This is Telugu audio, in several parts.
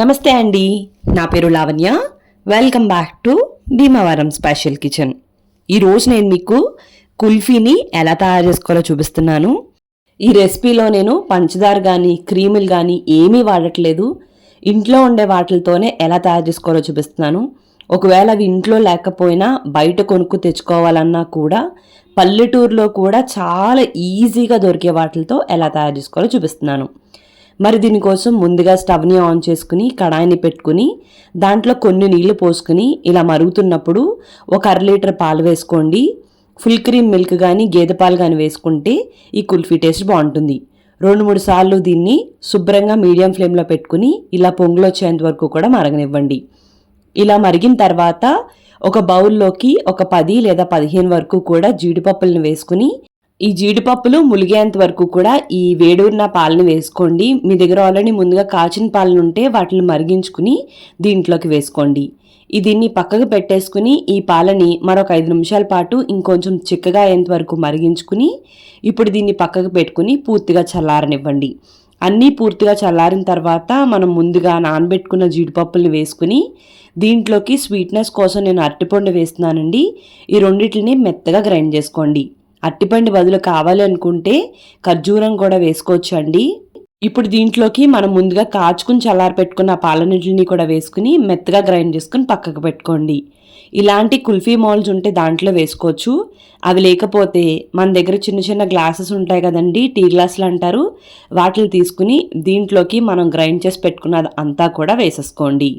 నమస్తే అండి. నా పేరు Lavanya. Welcome back to Bhimavaram special kitchen ఈరోజు నేను మీకు కుల్ఫీని ఎలా తయారు చేసుకోవాలో చూపిస్తున్నాను. ఈ రెసిపీలో నేను పంచదార కానీ క్రీములు కానీ ఏమీ వాడట్లేదు. ఇంట్లో ఉండే వాటితోనే ఎలా తయారు చేసుకోవాలో చూపిస్తున్నాను. ఒకవేళ అవి ఇంట్లో లేకపోయినా బయట కొనుక్కు తెచ్చుకోవాలన్నా కూడా పల్లెటూరులో కూడా చాలా ఈజీగా దొరికే వాటితో ఎలా తయారు చేసుకోవాలో చూపిస్తున్నాను. మరి దీనికోసం ముందుగా స్టవ్ని ఆన్ చేసుకుని కడాయిని పెట్టుకుని దాంట్లో కొన్ని నీళ్ళు పోసుకుని ఇలా మరుగుతున్నప్పుడు ఒక అర లీటర్ పాలు వేసుకోండి. ఫుల్ క్రీమ్ మిల్క్ కానీ గేదె పాలు కానీ వేసుకుంటే ఈ కుల్ఫీ టేస్ట్ బాగుంటుంది. రెండు మూడు సార్లు దీన్ని శుభ్రంగా మీడియం ఫ్లేమ్లో పెట్టుకుని ఇలా పొంగులు వచ్చేంత వరకు కూడా మరగనివ్వండి. ఇలా మరిగిన తర్వాత ఒక బౌల్లోకి ఒక పది లేదా పదిహేను వరకు కూడా జీడిపప్పులను వేసుకుని ఈ జీడిపప్పులు ములిగేంత వరకు కూడా ఈ వేడూరిన పాలని వేసుకోండి. మీ దగ్గర ఆల్రెడీ ముందుగా కాచిన పాలను ఉంటే వాటిని మరిగించుకుని దీంట్లోకి వేసుకోండి. ఈ దీన్ని పక్కకు పెట్టేసుకుని ఈ పాలని మరొక ఐదు నిమిషాల పాటు ఇంకొంచెం చిక్కగా అయ్యేంత వరకు మరిగించుకుని ఇప్పుడు దీన్ని పక్కకు పెట్టుకుని పూర్తిగా చల్లారనివ్వండి. అన్నీ పూర్తిగా చల్లారిన తర్వాత మనం ముందుగా నానబెట్టుకున్న జీడిపప్పుల్ని వేసుకుని దీంట్లోకి స్వీట్నెస్ కోసం నేను అరటిపండు వేస్తున్నానండి. ఈ రెండింటిని మెత్తగా గ్రైండ్ చేసుకోండి. అట్టిపండు బదులు కావాలి అనుకుంటే ఖర్జూరం కూడా వేసుకోవచ్చు అండి ఇప్పుడు దీంట్లోకి మనం ముందుగా కాచుకుని చల్లారి పెట్టుకున్న పాలనీటిని కూడా వేసుకుని మెత్తగా గ్రైండ్ చేసుకుని పక్కకు పెట్టుకోండి. ఇలాంటి కుల్ఫీ మౌల్స్ ఉంటే దాంట్లో వేసుకోవచ్చు. అవి లేకపోతే మన దగ్గర చిన్న చిన్న గ్లాసెస్ ఉంటాయి కదండి టీ గ్లాసులు అంటారు. వాటిని తీసుకుని దీంట్లోకి మనం గ్రైండ్ చేసి పెట్టుకున్న అంతా కూడా వేసేసుకోండి.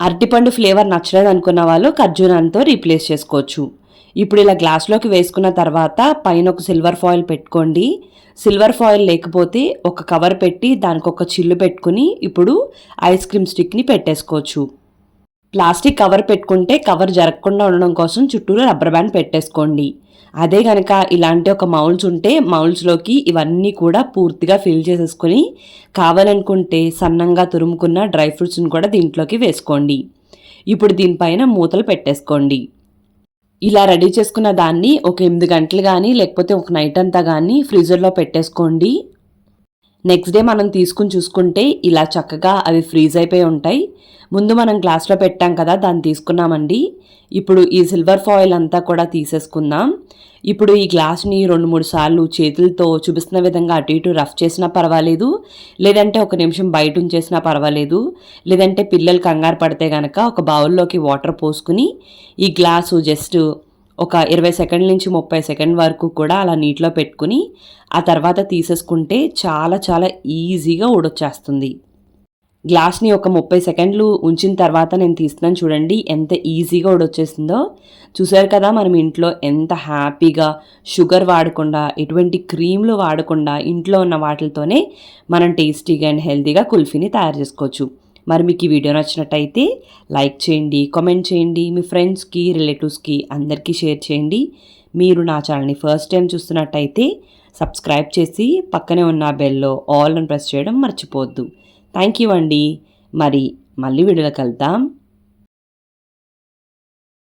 అరటిపండు ఫ్లేవర్ నచ్చలేదు అనుకున్న వాళ్ళు ఖర్జూరంతో రీప్లేస్ చేసుకోవచ్చు. ఇప్పుడు ఇలా గ్లాస్లోకి వేసుకున్న తర్వాత పైన ఒక సిల్వర్ ఫాయిల్ పెట్టుకోండి. సిల్వర్ ఫాయిల్ లేకపోతే ఒక కవర్ పెట్టి దానికి ఒక చిల్లు పెట్టుకుని ఇప్పుడు ఐస్ క్రీమ్ స్టిక్ని పెట్టేసుకోవచ్చు. ప్లాస్టిక్ కవర్ పెట్టుకుంటే కవర్ జరగకుండా ఉండడం కోసం చుట్టూరు రబ్బర్ బ్యాండ్ పెట్టేసుకోండి. అదే కనుక ఇలాంటి ఒక మౌల్స్ ఉంటే మౌల్స్లోకి ఇవన్నీ కూడా పూర్తిగా ఫిల్ చేసేసుకొని కావాలనుకుంటే సన్నంగా తురుముకున్న డ్రై ఫ్రూట్స్ని కూడా దీంట్లోకి వేసుకోండి. ఇప్పుడు దీనిపైన మూతలు పెట్టేసుకోండి. ఇలా రెడీ చేసుకున్న దాన్ని ఒక ఎనిమిది గంటలు కానీ లేకపోతే ఒక నైట్ అంతా కానీ ఫ్రీజర్లో పెట్టేసుకోండి. నెక్స్ట్ డే మనం తీసుకుని చూసుకుంటే ఇలా చక్కగా అవి ఫ్రీజ్ అయిపోయి ఉంటాయి. ముందు మనం గ్లాస్లో పెట్టాం కదా దాన్ని తీసుకున్నామండి. ఇప్పుడు ఈ సిల్వర్ ఫాయిల్ అంతా కూడా తీసేసుకుందాం. ఇప్పుడు ఈ గ్లాస్ని రెండు మూడు సార్లు చేతులతో చూపిస్తున్న విధంగా అటు ఇటు రఫ్ చేసినా పర్వాలేదు. లేదంటే ఒక నిమిషం బయట ఉంచేసినా పర్వాలేదు. లేదంటే పిల్లలు కంగారు పడితే కనుక ఒక బౌల్లోకి వాటర్ పోసుకుని ఈ గ్లాసు జస్ట్ ఒక ఇరవై సెకండ్ల నుంచి ముప్పై సెకండ్ వరకు కూడా అలా నీటిలో పెట్టుకుని ఆ తర్వాత తీసేసుకుంటే చాలా చాలా ఈజీగా ఊడొచ్చేస్తుంది. గ్లాస్ని ఒక ముప్పై సెకండ్లు ఉంచిన తర్వాత నేను తీస్తున్నాను చూడండి ఎంత ఈజీగా ఉడొచ్చేసిందో చూసారు కదా మనం ఇంట్లో ఎంత హ్యాపీగా షుగర్ వాడకుండా ఎటువంటి క్రీమ్లు వాడకుండా ఇంట్లో ఉన్న వాటితోనే మనం టేస్టీగా అండ్ హెల్తీగా కుల్ఫీని తయారు చేసుకోవచ్చు. మరి మీకు ఈ వీడియో నచ్చినట్టయితే లైక్ చేయండి కామెంట్ చేయండి మీ ఫ్రెండ్స్కి రిలేటివ్స్కి అందరికీ షేర్ చేయండి. మీరు నా ఛానల్ని ఫస్ట్ టైం చూస్తున్నట్టయితే సబ్స్క్రైబ్ చేసి పక్కనే ఉన్న బెల్లో ఆల్ అని ప్రెస్ చేయడం మర్చిపోవద్దు. థ్యాంక్ యూ అండి. మరి మళ్ళీ వీడియోలో కలుద్దాం.